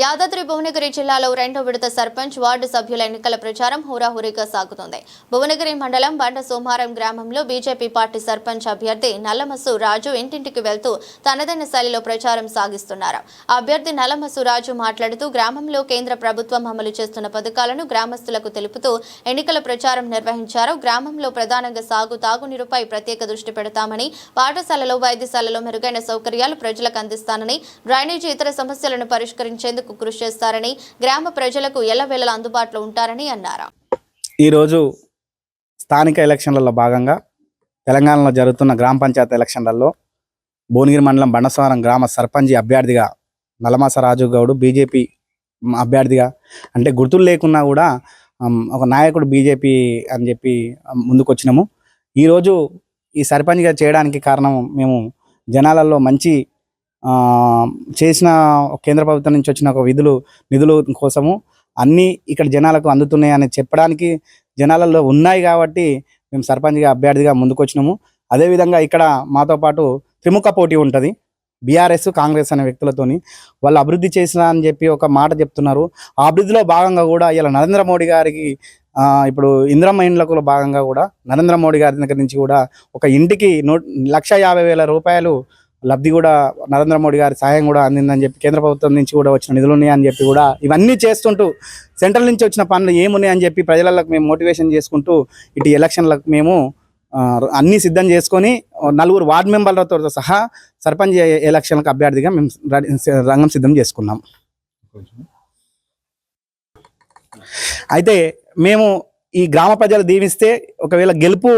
యాదాద్రి భువనగిరి జిల్లాలో రెండో విడత సర్పంచ్ వార్డు సభ్యుల ఎన్నికల ప్రచారం హోరాహోరీగా సాగుతుంది. భువనగిరి మండలం బండ సోమారం గ్రామంలో బీజేపీ పార్టీ సర్పంచ్ అభ్యర్థి నల్లమసు రాజు ఇంటింటికి వెళ్తూ తనదైన శైలిలో ప్రచారం సాగిస్తున్నారు. అభ్యర్థి నల్లమసు రాజు మాట్లాడుతూ గ్రామంలో కేంద్ర ప్రభుత్వం అమలు చేస్తున్న పథకాలను గ్రామస్తులకు తెలుపుతూ ఎన్నికల ప్రచారం నిర్వహించారు. గ్రామంలో ప్రధానంగా సాగు తాగునీరుపై ప్రత్యేక దృష్టి పెడతామని పాఠశాలలో వైద్యశాలలో మెరుగైన సౌకర్యాలు ప్రజలకు అందిస్తానని డ్రైనేజీ ఇతర సమస్యలను పరిష్కరించేందుకు కృషి చేస్తారని గ్రామ ప్రజలకు ఎల్లవేళలా అందుబాటులో ఉంటారని అన్నారు. ఈరోజు స్థానిక ఎలక్షన్లలో భాగంగా తెలంగాణలో జరుగుతున్న గ్రామ పంచాయతీ ఎలక్షన్లలో భువనగిరి మండలం బండసారం గ్రామ సర్పంచి అభ్యర్థిగా నలమాస రాజు గౌడ్ బీజేపీ అభ్యర్థిగా అంటే గుర్తులు లేకున్నా కూడా ఒక నాయకుడు బీజేపీ అని చెప్పి ముందుకొచ్చినాము. ఈరోజు ఈ సర్పంచ్గా చేయడానికి కారణం మేము జనాలలో మంచి చేసిన కేంద్ర ప్రభుత్వం నుంచి వచ్చిన ఒక విధులు నిధులు కోసము అన్నీ ఇక్కడ జనాలకు అందుతున్నాయి అని చెప్పడానికి జనాలలో ఉన్నాయి కాబట్టి మేము సర్పంచ్గా అభ్యర్థిగా ముందుకు వచ్చినాము అదేవిధంగా ఇక్కడ మాతో పాటు త్రిముఖ పోటీ ఉంటుంది. బీఆర్ఎస్ కాంగ్రెస్ అనే వ్యక్తులతోని వాళ్ళు అభివృద్ధి చేసిన అని చెప్పి ఒక మాట చెప్తున్నారు. ఆ అభివృద్ధిలో భాగంగా కూడా ఇలా నరేంద్ర మోడీ గారికి ఇప్పుడు ఇంద్రమ్మ ఇండ్లకు భాగంగా కూడా నరేంద్ర మోడీ గారి దగ్గర నుంచి కూడా ఒక ఇంటికి నూ లక్ష యాభై వేల రూపాయలు లబ్ధి కూడా నరేంద్ర మోడీ గారి సహాయం కూడా అందిందని చెప్పి కేంద్ర ప్రభుత్వం నుంచి కూడా వచ్చిన నిధులు ఉన్నాయని చెప్పి కూడా ఇవన్నీ చేస్తుంటూ సెంట్రల్ నుంచి వచ్చిన పనులు ఏమున్నాయని చెప్పి ప్రజలకు మేము మోటివేషన్ చేసుకుంటూ ఇటు ఎలక్షన్లకు మేము అన్నీ సిద్ధం చేసుకొని నలుగురు వార్డు మెంబర్లతో సహా సర్పంచ్ ఎలక్షన్లకు అభ్యర్థిగా మేము రంగం సిద్ధం చేసుకున్నాం. అయితే మేము ఈ గ్రామ ప్రజలు దీవిస్తే ఒకవేళ గెలుపు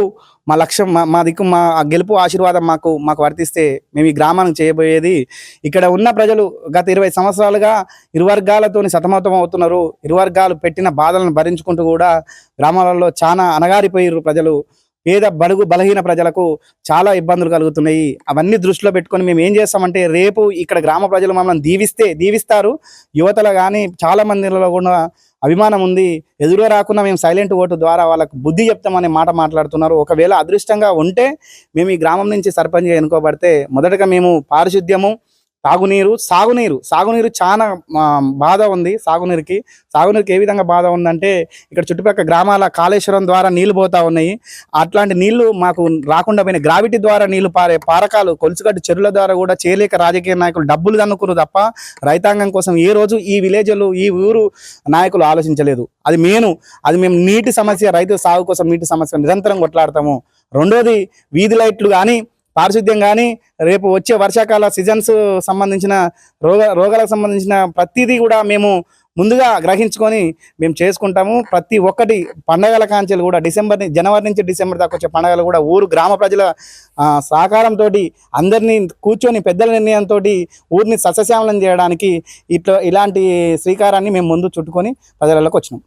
మా లక్ష్యం మా మా దిక్కు మా ఆ గెలుపు ఆశీర్వాదం మాకు మాకు వర్తిస్తే మేము ఈ గ్రామానికి చేయబోయేది. ఇక్కడ ఉన్న ప్రజలు గత ఇరవై సంవత్సరాలుగా ఇరువర్గాలతో సతమతం అవుతున్నారు. ఇరువర్గాలు పెట్టిన బాధలను భరించుకుంటూ కూడా గ్రామాలలో చాలా అనగారిపోయారు ప్రజలు. పేద బడుగు బలహీన ప్రజలకు చాలా ఇబ్బందులు కలుగుతున్నాయి. అవన్నీ దృష్టిలో పెట్టుకొని మేము ఏం చేస్తామంటే రేపు ఇక్కడ గ్రామ ప్రజలు మమ్మల్ని దీవిస్తే దీవిస్తారు. యువతలో కానీ చాలా మందిలో కూడా అభిమానం ఉంది. ఎదురు రాకుండా మేము సైలెంట్ ఓటు ద్వారా వాళ్ళకు బుద్ధి చెప్తామనే మాట మాట్లాడుతున్నారు. ఒకవేళ అదృష్టంగా ఉంటే మేము ఈ గ్రామం నుంచి సర్పంచ్గా ఎన్నుకోబడితే మొదటగా మేము పారిశుద్ధ్యము తాగునీరు సాగునీరు. సాగునీరు చాలా బాధ ఉంది సాగునీరుకి. సాగునీరుకి ఏ విధంగా బాధ ఉందంటే ఇక్కడ చుట్టుపక్కల గ్రామాల కాళేశ్వరం ద్వారా నీళ్ళు పోతా ఉన్నాయి. అట్లాంటి నీళ్ళు మాకు రాకుండా పోయిన గ్రావిటీ ద్వారా నీళ్ళు పారే పారకాలు కొలుసుగట్టు చెరువుల ద్వారా కూడా చేయలేక రాజకీయ నాయకులు డబ్బులు కనుక్కురు తప్ప రైతాంగం కోసం ఏ రోజు ఈ విలేజ్లు ఈ ఊరు నాయకులు ఆలోచించలేదు. అది మేను. అది మేము నీటి సమస్య రైతు సాగు కోసం నీటి సమస్య నిరంతరం కొట్లాడతాము. రెండోది వీధి లైట్లు కానీ పారిశుద్ధ్యం కానీ రేపు వచ్చే వర్షాకాల సీజన్స్ సంబంధించిన రోగ రోగాలకు సంబంధించిన ప్రతిదీ కూడా మేము ముందుగా గ్రహించుకొని మేము చేసుకుంటాము. ప్రతి ఒక్కటి పండగల కాంచెలు కూడా డిసెంబర్ జనవరి నుంచి డిసెంబర్ దాకా వచ్చే పండగలు కూడా ఊరు గ్రామ ప్రజల సహకారంతో అందరినీ కూర్చొని పెద్దల నిర్ణయంతో ఊరిని సస్యశ్యామలం చేయడానికి ఇట్లా ఇలాంటి శ్రీకారాన్ని మేము ముందు చుట్టుకొని ప్రజలకు వచ్చినాం.